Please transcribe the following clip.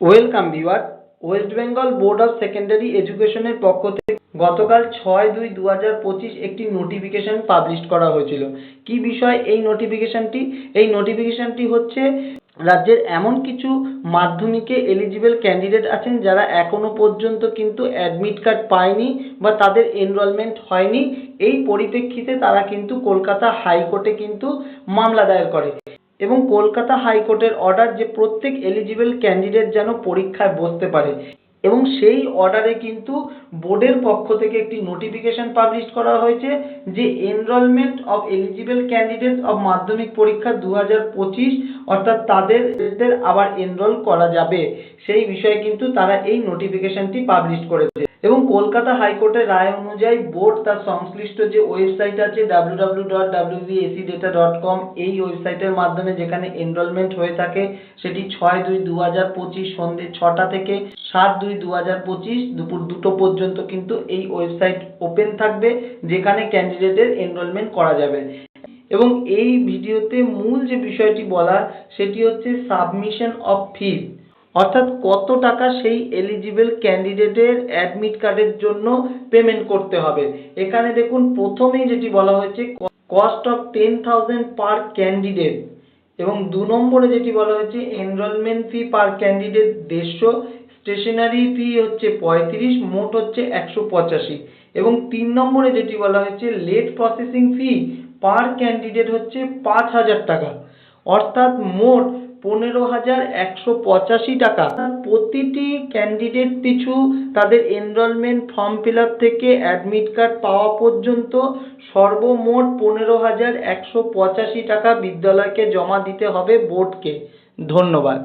Welcome viewer, West Bengal board of secondary এডুকেশনের পক্ষ থেকে গতকাল ছয় দুই দু হাজার পঁচিশ একটি নোটিফিকেশন পাবলিশ করা হয়েছিল। কি বিষয় এই নোটিফিকেশনটি? এই নোটিফিকেশনটি হচ্ছে, রাজ্যের এমন কিছু মাধ্যমিকে এলিজিবল ক্যান্ডিডেট আছেন যারা এখনও পর্যন্ত কিন্তু অ্যাডমিট কার্ড পায়নি বা তাদের এনরোলমেন্ট হয়নি। এই পরিপ্রেক্ষিতে তারা কিন্তু কলকাতা হাইকোর্টে কিন্তু মামলা দায়ের করে। এবং কলকাতা হাইকোর্টের অর্ডার যে প্রত্যেক এলিজিবল ক্যান্ডিডেট যেন পরীক্ষায় বসতে পারে। এবং সেই অর্ডারে কিন্তু বোর্ডের পক্ষ থেকে একটি নোটিফিকেশন পাবলিশ করা হয়েছে যে enrolment of eligible candidate of Madhyamik পরীক্ষা দু হাজার পঁচিশ অর্থাৎ তাদের দের আবার এনরোল করা যাবে। সেই বিষয়ে কিন্তু তারা এই নোটিফিকেশনটি পাবলিশ করেছে। এবং কলকাতা হাইকোর্টের রায় অনুযায়ী বোর্ড তার সংশ্লিষ্ট যে ওয়েবসাইট আছে W W dot W data dot com এই ওয়েবসাইটের মাধ্যমে যেখানে এনরোলমেন্ট হয়ে থাকে, সেটি ছয় দুই দু হাজার পঁচিশ সন্ধ্যে ছটা থেকে সাত দুই দু হাজার পঁচিশ দুপুর দুটো পর্যন্ত কিন্তু এই ওয়েবসাইট ওপেন থাকবে, যেখানে ক্যান্ডিডেটের এনরোলমেন্ট করা যাবে। এবং এই ভিডিওতে মূল যে বিষয়টি বলা সেটি হচ্ছে সাবমিশন অফ ফিস অর্থাৎ কত টাকা সেই এলিজিবল ক্যান্ডিডেটের অ্যাডমিট কার্ডের জন্য পেমেন্ট করতে হবে। এখানে দেখুন, প্রথমেই যেটি বলা হয়েছে cost of ten thousand per candidate এবং দু নম্বরে যেটি বলা হয়েছে এনরোলমেন্ট ফি পার ক্যান্ডিডেট দেড়শো স্টেশনারি ফি হচ্ছে পঁয়ত্রিশ, মোট হচ্ছে একশো পঁচাশি। এবং তিন নম্বরে যেটি বলা হয়েছে late processing fee per candidate হচ্ছে পাঁচ হাজার টাকা। অর্থাৎ মোট পনেরো হাজার একশো পঁচাশি টাকা। প্রতিটি ক্যান্ডিডেট পিছু তাদের এনরোলমেন্ট ফর্ম ফিল আপ থেকে অ্যাডমিট কার্ড পাওয়া পর্যন্ত সর্বমোট পনেরো হাজার একশো পঁচাশি টাকা বিদ্যালয়কে জমা দিতে হবে বোর্ডকে। ধন্যবাদ।